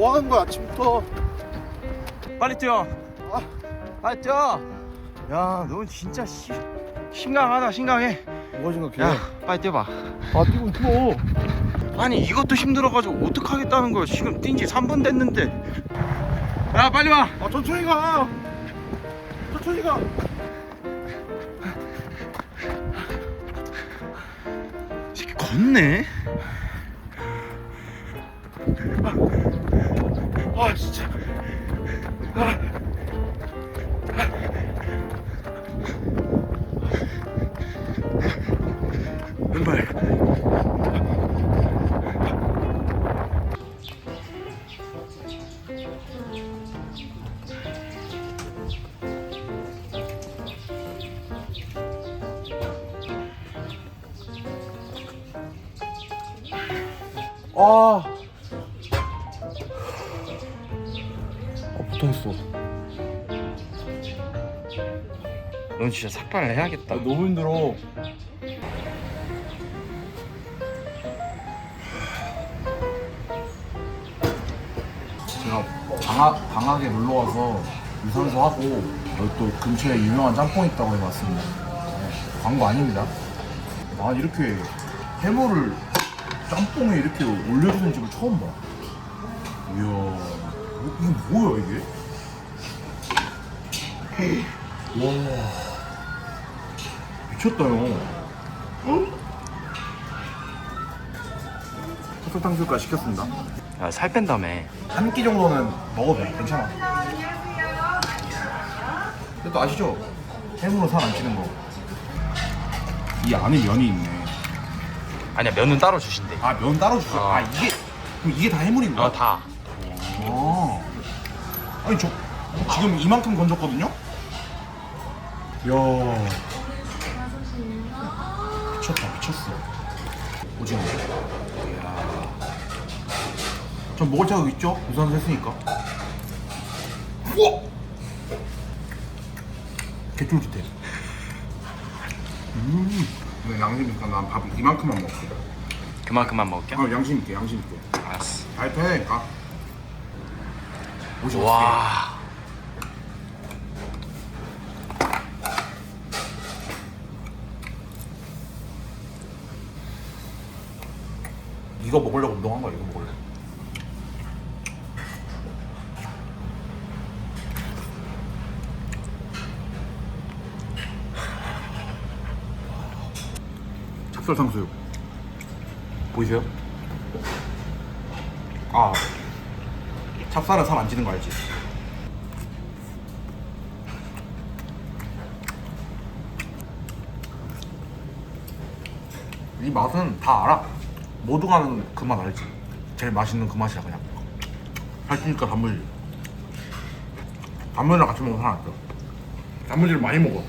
뭐 하는 거야 아침부터? 빨리 뛰어. 아. 빨리 뛰어. 야, 너 진짜 심, 심각하다, 심각해. 뭐가 생각해? 야, 빨리 뛰어봐. 아 뛰고 있어. 아니, 이것도 힘들어가지고 어떡하겠다는 거야. 지금 뛴 지 3분 됐는데. 야, 빨리 와. 아 천천히 가. 천천히 가. 걷네. 아. 아 못하겠어. 넌 진짜 삭발을 해야겠다. 아, 너무 힘들어. 제가 방학, 방학에 놀러 와서 유산소 하고 여기 또 근처에 유명한 짬뽕 있다고 해서 왔습니다. 네, 광고 아닙니다. 난 이렇게 해물을 짬뽕에 이렇게 올려주는 집을 처음 봐. 이야, 뭐- 이게 뭐야 이게? 와, 미쳤다 형. 찹쌀 탕수육까지 시켰습니다. 야, 살 뺀다며. 한 끼 정도는 먹어도 돼. 괜찮아. 근데 또 아시죠? 해물은 살안 찌는 거. 이 안에 면이 있네. 아니야, 면은 따로 주신대. 아, 면 따로 주죠. 아. 아, 이게 그럼 이게 다 해물인 거야? 어, 다. 아. 아니 저 지금 이만큼 건졌거든요? 이야. 미쳤다, 미쳤어. 오징어. 이야. 전 먹을 자격 있죠? 유산소 했으니까. 우와! 개쫄깃해. 음. 근데 양심이니까 난밥 이만큼만 먹을게. 그만큼만 먹을게. 아, 양심 있게, 양심 있게. 알았어. 다이어트. 오징어 와. 이거 먹으려고 운동한 거야 이거 먹을래 찹쌀 탕수육 보이세요? 아 찹쌀은 살 안 찌는 거 알지? 이 맛은 다 알아. 모두가 아는 그 맛 알지? 제일 맛있는 그 맛이야 그냥. 살찌니까 단무지. 단무지랑 같이 먹으면 살안 쪄. 단무지를 많이 먹어.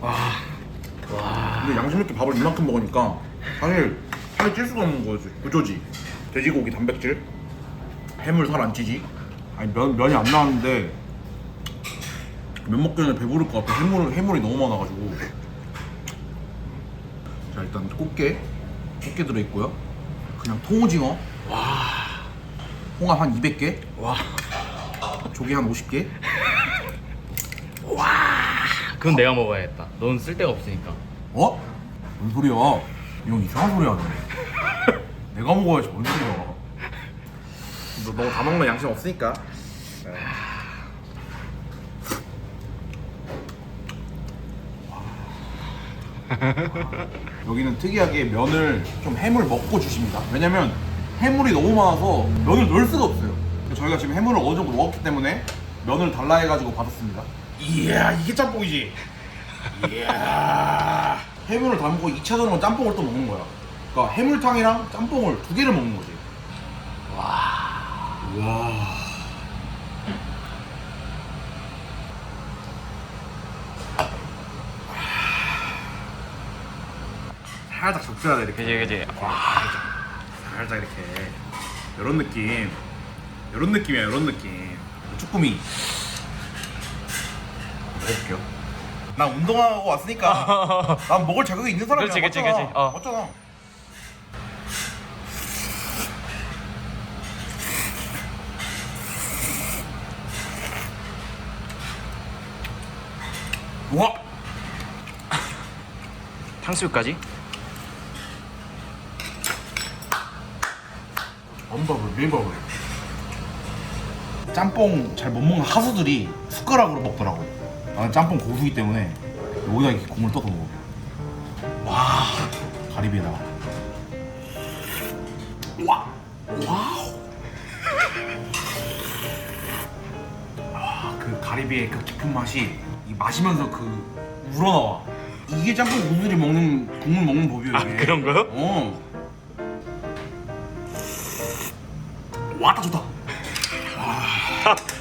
와. 와. 근데 양심 있게 밥을 이만큼 먹으니까 사실 살이 찔 수가 없는 거지. 구조지. 돼지고기 단백질. 해물 살 안 찌지. 아니 면 면이 안 나왔는데 면 먹기 전에 배부를 것 같아. 해물 해물이 너무 많아가지고. 자 일단 꽃게 꽃게 들어있고요 그냥 통오징어 와 홍합 한 200개 와. 조개 한 50개 그건 내가 먹어야겠다. 넌 쓸데가 없으니까. 어? 뭔 소리야 이형 이상한 소리 하네. 내가 먹어야지 뭔 소리야. 너 너무 다 먹는 양심 없으니까. 여기는 특이하게 면을 좀 해물 먹고 주십니다. 왜냐면 해물이 너무 많아서 면을 넣을 수가 없어요. 저희가 지금 해물을 어느 정도 먹었기 때문에 면을 달라 해가지고 받았습니다. 이야 이게 짬뽕이지. 이야 해물을 담고 2차전으로 짬뽕을 또 먹는 거야 그러니까 해물탕이랑 짬뽕을 두 개를 먹는 거지 와 와. 살짝 적셔야 돼 이렇게. 그지, 그지. 살짝 이렇게. 이런 느낌. 이런 느낌이야 이런 느낌. 쭈꾸미 먹어볼게요 나 운동하고 왔으니까 난 먹을 자격이 있는 사람이야. 그렇지, 그렇지, 맞잖아. 그렇지. 어. 맞잖아. 우와. 탕수육까지? 엄밥을 밀밥을. 짬뽕 잘 못 먹는 하수들이 숟가락으로 먹더라고. 나는 짬뽕 고수기 때문에 여기다 이렇게 국물 떠서 먹어. 와 가리비에다가. 와 와우. 아그 가리비의 그 깊은 맛이 이 마시면서 그 우러나와. 이게 짬뽕 고수들이 먹는 국물 먹는 법이에요. 아, 이게. 그런 거요? 어. 와딱 좋다.